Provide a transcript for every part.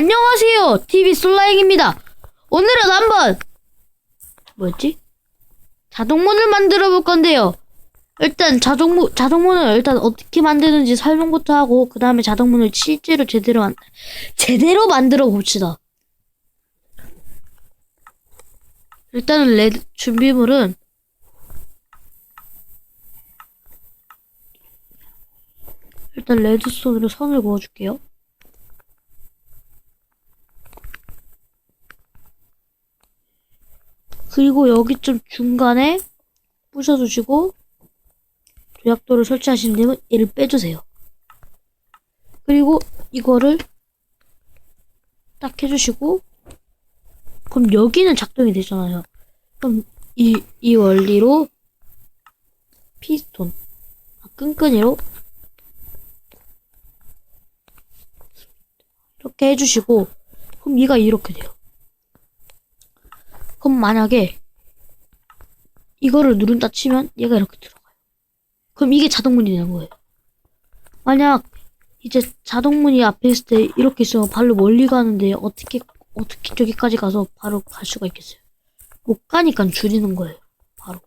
안녕하세요. TV 솔라잉입니다. 오늘은 한번 뭐였지? 자동문을 만들어 볼 건데요. 일단 자동문 자동문을 일단 어떻게 만드는지 설명부터 하고 그 다음에 자동문을 실제로 제대로 만 제대로 만들어 봅시다. 일단은 레드 준비물은 일단 레드스톤으로 선을 그어줄게요. 그리고 여기좀 중간에 부셔주시고 조약도를 설치하신 다음에 얘를 빼주세요. 그리고 이거를 딱 해주시고 그럼 여기는 작동이 되잖아요. 그럼 이, 이 원리로 피스톤 아, 끈끈이로 이렇게 해주시고 그럼 얘가 이렇게 돼요. 그럼 만약에 이거를 누른다 치면 얘가 이렇게 들어가요. 그럼 이게 자동문이 되는 거예요. 만약 이제 자동문이 앞에 있을 때 이렇게 있으면 발로 멀리 가는데 어떻게 어떻게 저기까지 가서 바로 갈 수가 있겠어요. 못 가니까 줄이는 거예요. 바로.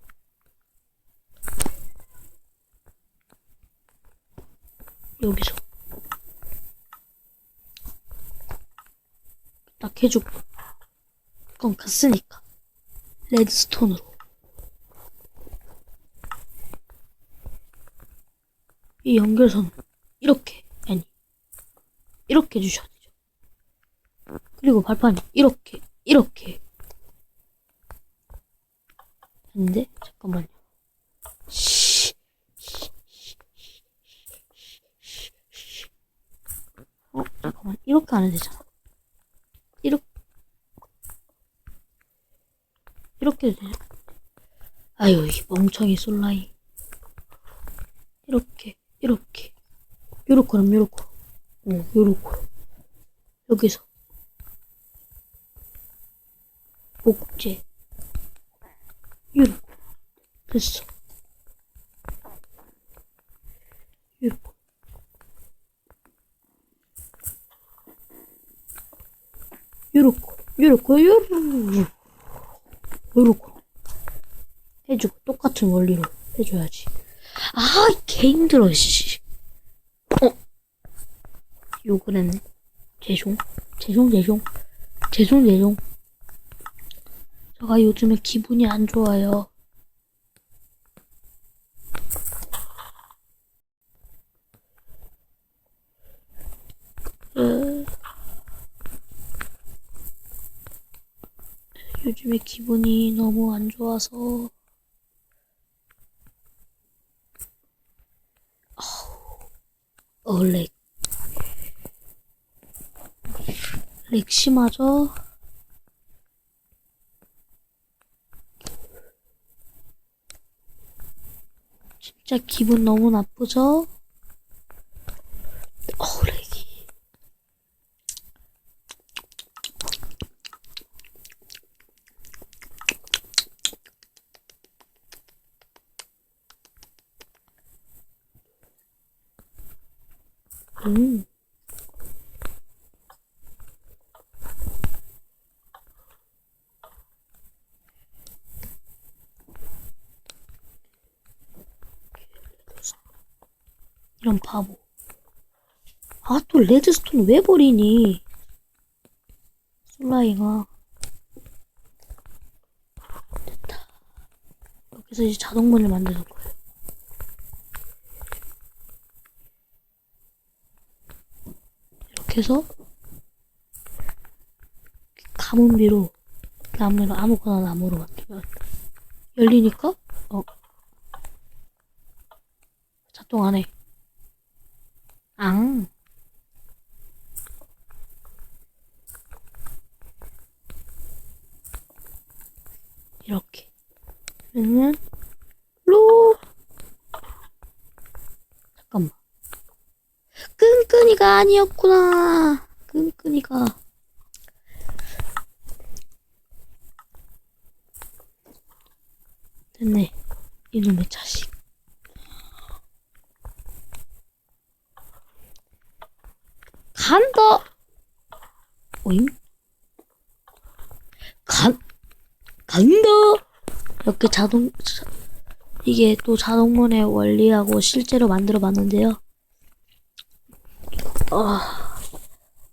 여기서 딱 해주고 그건 갔으니까 레드스톤으로 이 연결선 이렇게 아니 이렇게 해주셔야 되죠. 그리고 발판이 이렇게 이렇게 근데 잠깐만요. 씨. 어 잠깐만 이렇게 안 해도 되잖아. 이렇게 이렇게 되죠. 아유 이 멍청이 솔라이. 이렇게 이렇게. 요렇게럼 요렇게 어 요렇게 여기서. 복제 요렇게. 됐어. 요렇게. 요렇게. 요렇게. 요렇게 요렇게 해주고 똑같은 원리로 해줘야지 아, 개 힘들어, 씨. 어? 욕을 했네. 죄송. 죄송, 죄송. 죄송, 죄송. 제가 요즘에 기분이 안 좋아요. 어... 요즘에 기분이 너무 안 좋아서 어, 렉. 렉 심하죠? 진짜 기분 너무 나쁘죠? 어, 렉이. 음. 이런 바보. 아, 또 레드스톤 왜 버리니? 솔라이가. 됐다. 여기서 이제 자동문을 만드는 거예 요. 이렇게 해서 가문비로 나무로 아무거나 나무로 만들면 열리니까 어 작동 안 해. 앙. 이렇게. 그러면 로 잠깐만. 끈끈이가 아니었구나. 끈끈이가. 됐네. 이놈의 자식. 간다. 오잉? 간, 간다! 이렇게 자동, 자- 이게 또 자동문의 원리하고 실제로 만들어 봤는데요. 아,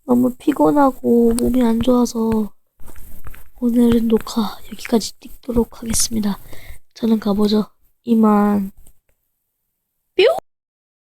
너무 피곤하고 몸이 안 좋아서 오늘은 녹화 여기까지 찍도록 하겠습니다. 저는 가보죠. 이만.